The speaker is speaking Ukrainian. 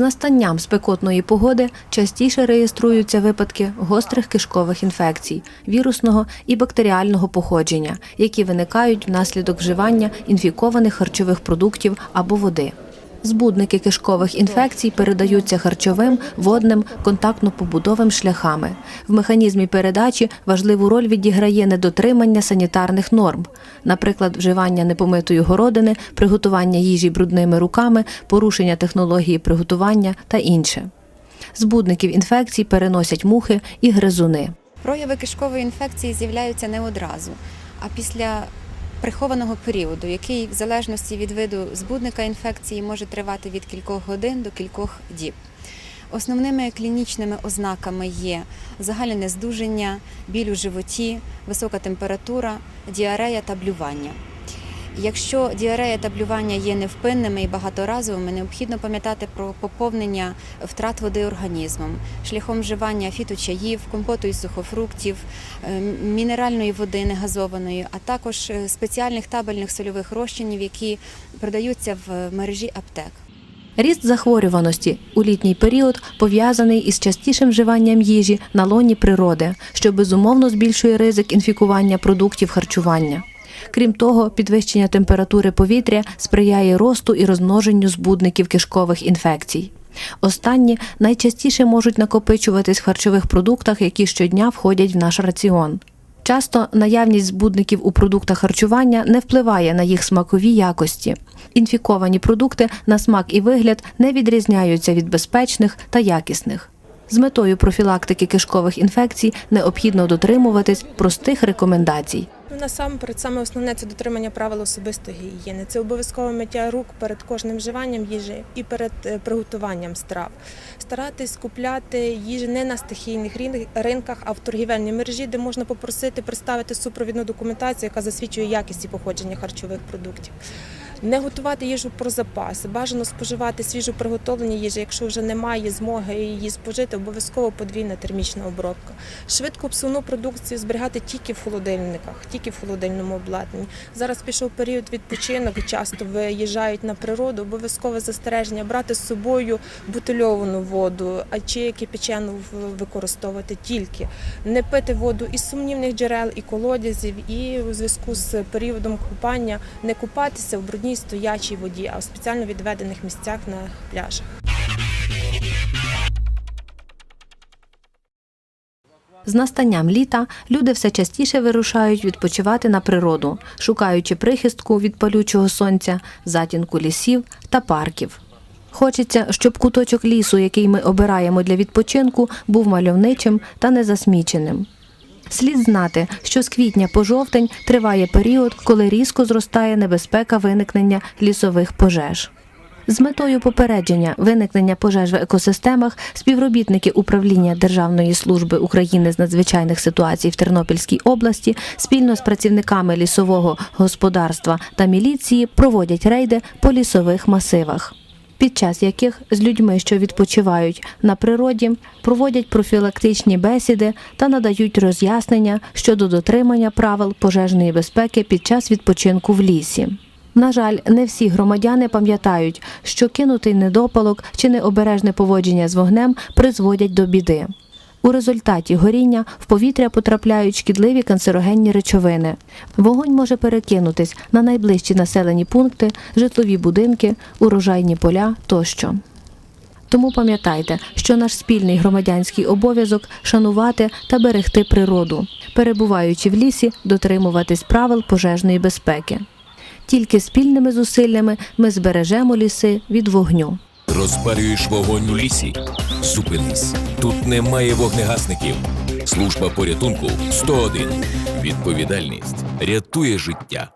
З настанням спекотної погоди частіше реєструються випадки гострих кишкових інфекцій, вірусного і бактеріального походження, які виникають внаслідок вживання інфікованих харчових продуктів або води. Збудники кишкових інфекцій передаються харчовим, водним, контактно-побудовим шляхами. В механізмі передачі важливу роль відіграє недотримання санітарних норм, наприклад, вживання непомитої городини, приготування їжі брудними руками, порушення технології приготування та інше. Збудників інфекцій переносять мухи і гризуни. Прояви кишкової інфекції з'являються не одразу, а після прихованого періоду, який в залежності від виду збудника інфекції може тривати від кількох годин до кількох діб. Основними клінічними ознаками є загальне здуження, біль у животі, висока температура, діарея та блювання. Якщо діарея та блювання є невпинними і багаторазовими, необхідно пам'ятати про поповнення втрат води організмом шляхом вживання фіточаїв, компоту із сухофруктів, е, мінеральної води негазованої, а також е, спеціальних табельних сольових розчинів, які продаються в мережі аптек. Ріст захворюваності у літній період пов'язаний із частішим вживанням їжі на лоні природи, що безумовно збільшує ризик інфікування продуктів харчування. Крім того, підвищення температури повітря сприяє росту і розмноженню збудників кишкових інфекцій. Останні найчастіше можуть накопичуватись в харчових продуктах, які щодня входять в наш раціон. Часто наявність збудників у продуктах харчування не впливає на їх смакові якості. Інфіковані продукти на смак і вигляд не відрізняються від безпечних та якісних. З метою профілактики кишкових інфекцій необхідно дотримуватись простих рекомендацій. Ну, насамперед, саме основне це дотримання правил особистої гігієни. Це обов'язкове миття рук перед кожним вживанням їжі і перед е, приготуванням страв. Старатись купляти їжу не на стихійних ринках, а в торгівельній мережі, де можна попросити представити супровідну документацію, яка засвідчує якість і походження харчових продуктів. Не готувати їжу про запас, бажано споживати свіжу приготовлені їжі, якщо вже немає змоги її спожити, обов'язково подвійна термічна обробка. Швидко псувну продукцію зберігати тільки в холодильниках, тільки в холодильному обладнанні. Зараз пішов період відпочинок, часто виїжджають на природу. Обов'язкове застереження брати з собою бутильовану воду, а чи кипячену використовувати тільки. Не пити воду із сумнівних джерел і колодязів, і у зв'язку з періодом купання не купатися в брудній стоячій воді, а в спеціально відведених місцях на пляжах. З настанням літа люди все частіше вирушають відпочивати на природу, шукаючи прихистку від палючого сонця, затінку лісів та парків. Хочеться, щоб куточок лісу, який ми обираємо для відпочинку, був мальовничим та незасміченим. Слід знати, що з квітня по жовтень триває період, коли різко зростає небезпека виникнення лісових пожеж. З метою попередження виникнення пожеж в екосистемах співробітники управління Державної служби України з надзвичайних ситуацій в Тернопільській області спільно з працівниками лісового господарства та міліції проводять рейди по лісових масивах. Під час яких з людьми, що відпочивають на природі, проводять профілактичні бесіди та надають роз'яснення щодо дотримання правил пожежної безпеки під час відпочинку в лісі. На жаль, не всі громадяни пам'ятають, що кинутий недопалок чи необережне поводження з вогнем призводять до біди. У результаті горіння в повітря потрапляють шкідливі канцерогенні речовини. Вогонь може перекинутись на найближчі населені пункти, житлові будинки, урожайні поля тощо. Тому пам'ятайте, що наш спільний громадянський обов'язок шанувати та берегти природу, перебуваючи в лісі, дотримуватись правил пожежної безпеки. Тільки спільними зусиллями ми збережемо ліси від вогню. Розпалюєш вогонь у лісі? Зупинись. Тут немає вогнегасників. Служба порятунку 101. Відповідальність рятує життя.